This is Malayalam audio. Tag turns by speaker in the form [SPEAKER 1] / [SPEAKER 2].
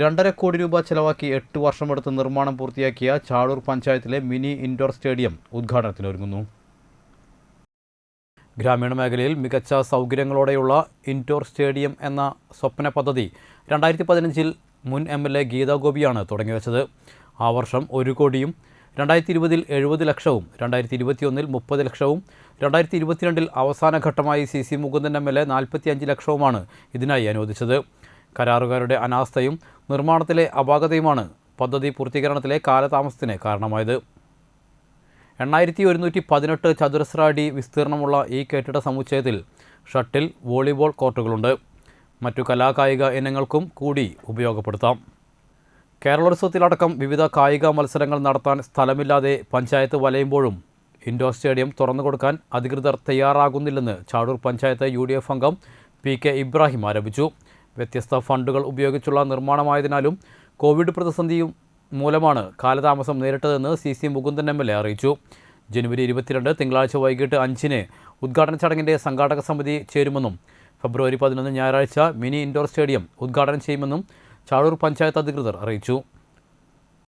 [SPEAKER 1] രണ്ടര കോടി രൂപ ചെലവാക്കി എട്ട് വർഷമെടുത്ത് നിർമ്മാണം പൂർത്തിയാക്കിയ ചാളൂർ പഞ്ചായത്തിലെ മിനി ഇൻഡോർ സ്റ്റേഡിയം ഉദ്ഘാടനത്തിനൊരുങ്ങുന്നു. ഗ്രാമീണ മേഖലയിൽ മികച്ച സൗകര്യങ്ങളോടെയുള്ള ഇൻഡോർ സ്റ്റേഡിയം എന്ന സ്വപ്ന പദ്ധതി രണ്ടായിരത്തി പതിനഞ്ചിൽ മുൻ എം എൽ എ ഗീതാഗോപിയാണ് തുടങ്ങിവെച്ചത്. ആ വർഷം ഒരു കോടിയും രണ്ടായിരത്തി ഇരുപതിൽ എഴുപത് ലക്ഷവും രണ്ടായിരത്തി ഇരുപത്തിയൊന്നിൽ മുപ്പത് ലക്ഷവും രണ്ടായിരത്തി ഇരുപത്തിരണ്ടിൽ അവസാന ഘട്ടമായി C C Mukundan M L A നാൽപ്പത്തി അഞ്ച് ലക്ഷവുമാണ് ഇതിനായി അനുവദിച്ചത്. കരാറുകാരുടെ അനാസ്ഥയും നിർമ്മാണത്തിലെ അപാകതയുമാണ് പദ്ധതി പൂർത്തീകരണത്തിലെ കാലതാമസത്തിന് കാരണമായത്. എണ്ണായിരത്തി ഒരുന്നൂറ്റി പതിനെട്ട് ചതുരശ്ര അടി വിസ്തീർണമുള്ള ഈ കെട്ടിട സമുച്ചയത്തിൽ ഷട്ടിൽ വോളിബോൾ കോർട്ടുകളുണ്ട്. മറ്റു കലാകായിക ഇനങ്ങൾക്കും കൂടി ഉപയോഗപ്പെടുത്താം. കേരളോത്സവത്തിലടക്കം വിവിധ കായിക മത്സരങ്ങൾ നടത്താൻ സ്ഥലമില്ലാതെ പഞ്ചായത്ത് വലയുമ്പോഴും ഇൻഡോർ സ്റ്റേഡിയം തുറന്നു കൊടുക്കാൻ അധികൃതർ തയ്യാറാകുന്നില്ലെന്ന് ചാടൂർ പഞ്ചായത്ത് യു അംഗം പി കെ ഇബ്രാഹിം ആരോപിച്ചു. വ്യത്യസ്ത ഫണ്ടുകൾ ഉപയോഗിച്ചുള്ള നിർമ്മാണമായതിനാലും കോവിഡ് പ്രതിസന്ധിയും മൂലമാണ് കാലതാമസം നേരിട്ടതെന്ന് C C Mukundan M L A അറിയിച്ചു. ജനുവരി ഇരുപത്തിരണ്ട് തിങ്കളാഴ്ച വൈകിട്ട് അഞ്ചിന് ഉദ്ഘാടന ചടങ്ങിന്റെ സംഘാടക സമിതി ചേരുമെന്നും ഫെബ്രുവരി പതിനൊന്ന് ഞായറാഴ്ച മിനി ഇൻഡോർ സ്റ്റേഡിയം ഉദ്ഘാടനം ചെയ്യുമെന്നും ചാഴൂർ പഞ്ചായത്ത് അധികൃതർ അറിയിച്ചു.